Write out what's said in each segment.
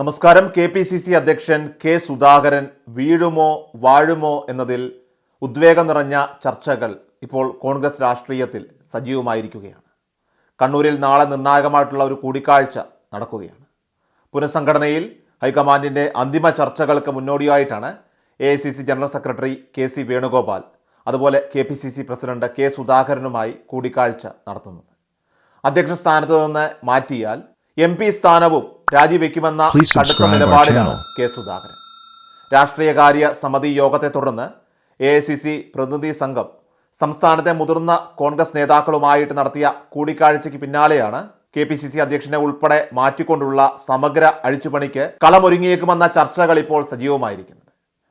നമസ്കാരം. K P C C അധ്യക്ഷൻ K Sudhakaran വീഴുമോ വാഴുമോ എന്നതിൽ ഉദ്വേഗം നിറഞ്ഞ ചർച്ചകൾ ഇപ്പോൾ കോൺഗ്രസ് രാഷ്ട്രീയത്തിൽ സജീവമായിരിക്കുകയാണ്. കണ്ണൂരിൽ നാളെ നിർണായകമായിട്ടുള്ള ഒരു കൂടിക്കാഴ്ച നടക്കുകയാണ്. പുനഃസംഘടനയിൽ ഹൈക്കമാൻഡിന്റെ അന്തിമ ചർച്ചകൾക്ക് മുന്നോടിയായിട്ടാണ് A I C C general secretary K C Venugopal അതുപോലെ K P C C president K സുധാകരനുമായി കൂടിക്കാഴ്ച നടത്തുന്നത്. അധ്യക്ഷ സ്ഥാനത്ത് നിന്ന് മാറ്റിയാൽ എം പി സ്ഥാനവും രാജിവെക്കുമെന്ന കടുത്ത നിലപാടിലാണ്. കെ സുധാകരൻ. രാഷ്ട്രീയകാര്യ സമിതി യോഗത്തെ തുടർന്ന് എ ഐ സി സി പ്രതിനിധി സംഘം സംസ്ഥാനത്തെ മുതിർന്ന കോൺഗ്രസ് നേതാക്കളുമായിട്ട് നടത്തിയ കൂടിക്കാഴ്ചയ്ക്ക് പിന്നാലെയാണ് കെ പി സി സി അധ്യക്ഷനെ ഉൾപ്പെടെ മാറ്റിക്കൊണ്ടുള്ള സമഗ്ര അഴിച്ചുപണിക്ക് കളമൊരുങ്ങിയേക്കുമെന്ന ചർച്ചകൾ ഇപ്പോൾ സജീവമായിരിക്കുന്നത്.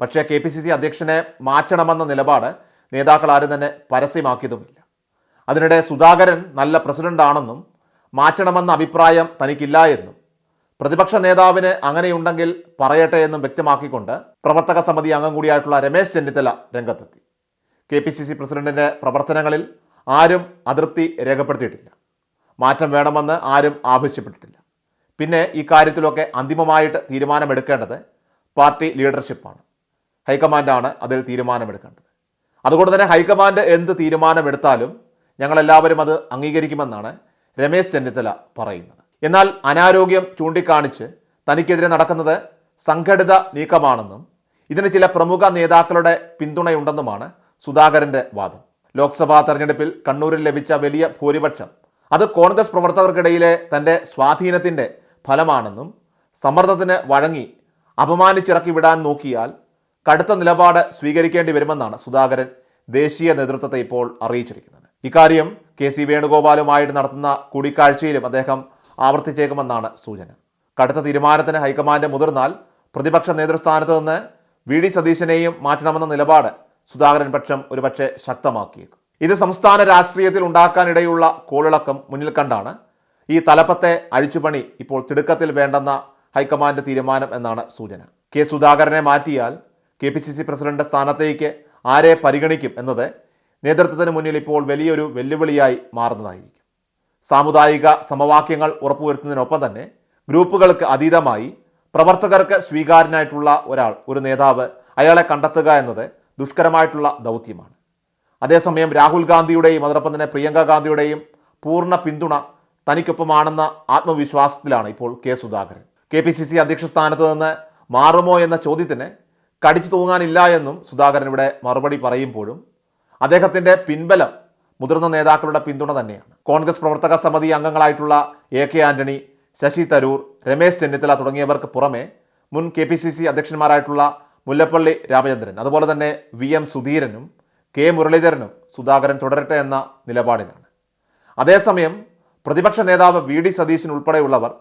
പക്ഷേ കെ പി സി സി അധ്യക്ഷനെ മാറ്റണമെന്ന നിലപാട് നേതാക്കൾ ആരും തന്നെ പരസ്യമാക്കിയതുമില്ല. അതിനിടെ സുധാകരൻ നല്ല പ്രസിഡന്റ് ആണെന്നും മാറ്റണമെന്ന അഭിപ്രായം തനിക്കില്ല എന്നും പ്രതിപക്ഷ നേതാവിന് അങ്ങനെയുണ്ടെങ്കിൽ പറയട്ടെ എന്നും വ്യക്തമാക്കിക്കൊണ്ട് പ്രവർത്തക സമിതി അംഗം കൂടിയായിട്ടുള്ള രമേശ് ചെന്നിത്തല രംഗത്തെത്തി. കെ പി സി സി പ്രസിഡന്റിന്റെ പ്രവർത്തനങ്ങളിൽ ആരും അതൃപ്തി രേഖപ്പെടുത്തിയിട്ടില്ല. മാറ്റം വേണമെന്ന് ആരും ആവശ്യപ്പെട്ടിട്ടില്ല. പിന്നെ ഈ കാര്യത്തിലൊക്കെ അന്തിമമായിട്ട് തീരുമാനമെടുക്കേണ്ടത് പാർട്ടി ലീഡർഷിപ്പാണ്. ഹൈക്കമാൻഡാണ് അതിൽ തീരുമാനമെടുക്കേണ്ടത്. അതുകൊണ്ട് തന്നെ ഹൈക്കമാൻഡ് എന്ത് തീരുമാനമെടുത്താലും ഞങ്ങളെല്ലാവരും അത് അംഗീകരിക്കുമെന്നാണ് രമേശ് ചെന്നിത്തല പറയുന്നത്. എന്നാൽ അനാരോഗ്യം ചൂണ്ടിക്കാണിച്ച് തനിക്കെതിരെ നടക്കുന്നത് സംഘടിത നീക്കമാണെന്നും ഇതിന് ചില പ്രമുഖ നേതാക്കളുടെ പിന്തുണയുണ്ടെന്നുമാണ് സുധാകരന്റെ വാദം. ലോക്സഭാ തെരഞ്ഞെടുപ്പിൽ കണ്ണൂരിൽ ലഭിച്ച വലിയ ഭൂരിപക്ഷം അത് കോൺഗ്രസ് പ്രവർത്തകർക്കിടയിലെ തന്റെ സ്വാധീനത്തിന്റെ ഫലമാണെന്നും സമ്മർദ്ദത്തിന് വഴങ്ങി അപമാനിച്ചിറക്കി വിടാൻ നോക്കിയാൽ കടുത്ത നിലപാട് സ്വീകരിക്കേണ്ടി വരുമെന്നാണ് സുധാകരൻ ദേശീയ നേതൃത്വത്തെ ഇപ്പോൾ അറിയിച്ചിരിക്കുന്നത്. ഇക്കാര്യം കെ സി വേണുഗോപാലുമായിട്ട് നടത്തുന്ന കൂടിക്കാഴ്ചയിലും അദ്ദേഹം ആവർത്തിച്ചേക്കുമെന്നാണ് സൂചന. കടുത്ത തീരുമാനത്തിന് ഹൈക്കമാൻഡ് മുതിർന്നാൽ പ്രതിപക്ഷ നേതൃസ്ഥാനത്ത് നിന്ന് വി ഡി സതീശനെയും മാറ്റണമെന്ന നിലപാട് സുധാകരൻ പക്ഷം ഒരുപക്ഷെ ശക്തമാക്കിയേക്കും. ഇത് സംസ്ഥാന രാഷ്ട്രീയത്തിൽ ഉണ്ടാക്കാനിടയുള്ള കോളിളക്കം മുന്നിൽ കണ്ടാണ് ഈ തലപ്പത്തെ അഴിച്ചുപണി ഇപ്പോൾ തിടുക്കത്തിൽ വേണ്ടെന്ന ഹൈക്കമാൻഡ് തീരുമാനം എന്നാണ് സൂചന. കെ സുധാകരനെ മാറ്റിയാൽ K P C C president സ്ഥാനത്തേക്ക് ആരെ പരിഗണിക്കും എന്നത് നേതൃത്വത്തിന് മുന്നിൽ ഇപ്പോൾ വലിയൊരു വെല്ലുവിളിയായി മാറുന്നതായിരിക്കും. സാമുദായിക സമവാക്യങ്ങൾ ഉറപ്പുവരുത്തുന്നതിനൊപ്പം തന്നെ ഗ്രൂപ്പുകൾക്ക് അതീതമായി പ്രവർത്തകർക്ക് സ്വീകാര്യനായിട്ടുള്ള ഒരാൾ ഒരു നേതാവ് അയാളെ കണ്ടെത്തുക എന്നത് ദുഷ്കരമായിട്ടുള്ള ദൗത്യമാണ്. അതേസമയം രാഹുൽ ഗാന്ധിയുടെയും അതോടൊപ്പം തന്നെ പ്രിയങ്ക ഗാന്ധിയുടെയും പൂർണ പിന്തുണ തനിക്കൊപ്പമാണെന്ന ആത്മവിശ്വാസത്തിലാണ് ഇപ്പോൾ K Sudhakaran. K P C C അധ്യക്ഷ സ്ഥാനത്ത് നിന്ന് മാറുമോ എന്ന ചോദ്യത്തിന് കടിച്ചു തൂങ്ങാനില്ല എന്നും സുധാകരൻ ഇവിടെ മറുപടി പറയുമ്പോഴും അദ്ദേഹത്തിന്റെ പിൻബലം മുതിർന്ന നേതാക്കളുടെ പിന്തുണ തന്നെയാണ്. കോൺഗ്രസ് പ്രവർത്തക സമിതി അംഗങ്ങളായിട്ടുള്ള എ കെ ആന്റണി ശശി തരൂർ രമേശ് ചെന്നിത്തല തുടങ്ങിയവർക്ക് പുറമെ മുൻ കെ പി സി സി അധ്യക്ഷന്മാരായിട്ടുള്ള മുല്ലപ്പള്ളി രാമചന്ദ്രൻ അതുപോലെ തന്നെ വി എം സുധീരനും കെ മുരളീധരനും സുധാകരൻ തുടരട്ടെ എന്ന നിലപാടിലാണ്. അതേസമയം പ്രതിപക്ഷ നേതാവ് വി ഡി സതീശൻ ഉൾപ്പെടെയുള്ളവർ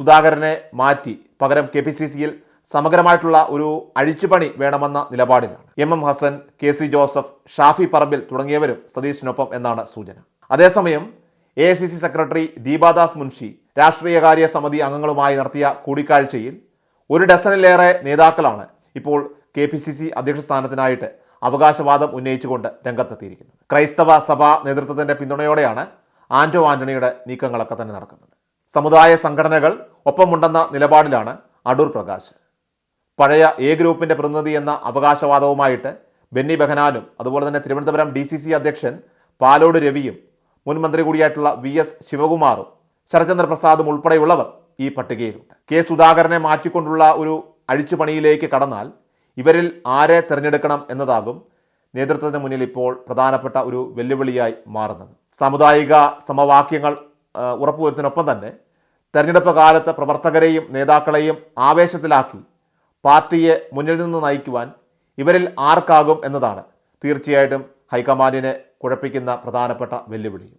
സുധാകരനെ മാറ്റി പകരം കെ പി സി സിയിൽ സമഗ്രമായിട്ടുള്ള ഒരു അഴിച്ചുപണി വേണമെന്ന നിലപാടിലാണ്. M M Hassan K C Joseph Shafi Parambil തുടങ്ങിയവരും സതീശിനൊപ്പം എന്നാണ് സൂചന. അതേസമയം A C C secretary Deepa Das Munshi രാഷ്ട്രീയകാര്യ സമിതി അംഗങ്ങളുമായി നടത്തിയ കൂടിക്കാഴ്ചയിൽ ഒരു ഡസനിലേറെ നേതാക്കളാണ് ഇപ്പോൾ കെ പി സി സി അധ്യക്ഷ സ്ഥാനത്തിനായിട്ട് അവകാശവാദം ഉന്നയിച്ചുകൊണ്ട് രംഗത്തെത്തിയിരിക്കുന്നത്. ക്രൈസ്തവ സഭാ നേതൃത്വത്തിന്റെ പിന്തുണയോടെയാണ് ആന്റോ ആന്റണിയുടെ നീക്കങ്ങളൊക്കെ തന്നെ നടക്കുന്നത്. സമുദായ സംഘടനകൾ ഒപ്പമുണ്ടെന്ന നിലപാടിലാണ് അടൂർ പ്രകാശ്. പഴയ എ ഗ്രൂപ്പിന്റെ പ്രതിനിധി എന്ന അവകാശവാദവുമായിട്ട് ബെന്നി ബെഹനാനും അതുപോലെ തന്നെ തിരുവനന്തപുരം ഡി സി സി അധ്യക്ഷൻ പാലോട് രവിയും മുൻ മന്ത്രി കൂടിയായിട്ടുള്ള വി എസ് ശിവകുമാറും ശരചന്ദ്ര പ്രസാദും ഉൾപ്പെടെയുള്ളവർ ഈ പട്ടികയിലുണ്ട്. കെ സുധാകരനെ മാറ്റിക്കൊണ്ടുള്ള ഒരു അഴിച്ചുപണിയിലേക്ക് കടന്നാൽ ഇവരിൽ ആരെ തിരഞ്ഞെടുക്കണം എന്നതാകും നേതൃത്വത്തിന് മുന്നിൽ ഇപ്പോൾ പ്രധാനപ്പെട്ട ഒരു വെല്ലുവിളിയായി മാറുന്നത്. സാമുദായിക സമവാക്യങ്ങൾ ഉറപ്പുവരുത്തിനൊപ്പം തന്നെ തെരഞ്ഞെടുപ്പ് കാലത്ത് പ്രവർത്തകരെയും നേതാക്കളെയും ആവേശത്തിലാക്കി പാർട്ടിയെ മുന്നിൽ നിന്ന് നയിക്കുവാൻ ഇവരിൽ ആർക്കാകും എന്നതാണ് തീർച്ചയായിട്ടും ഹൈക്കമാൻഡിനെ കുഴപ്പിക്കുന്ന പ്രധാനപ്പെട്ട വെല്ലുവിളിയും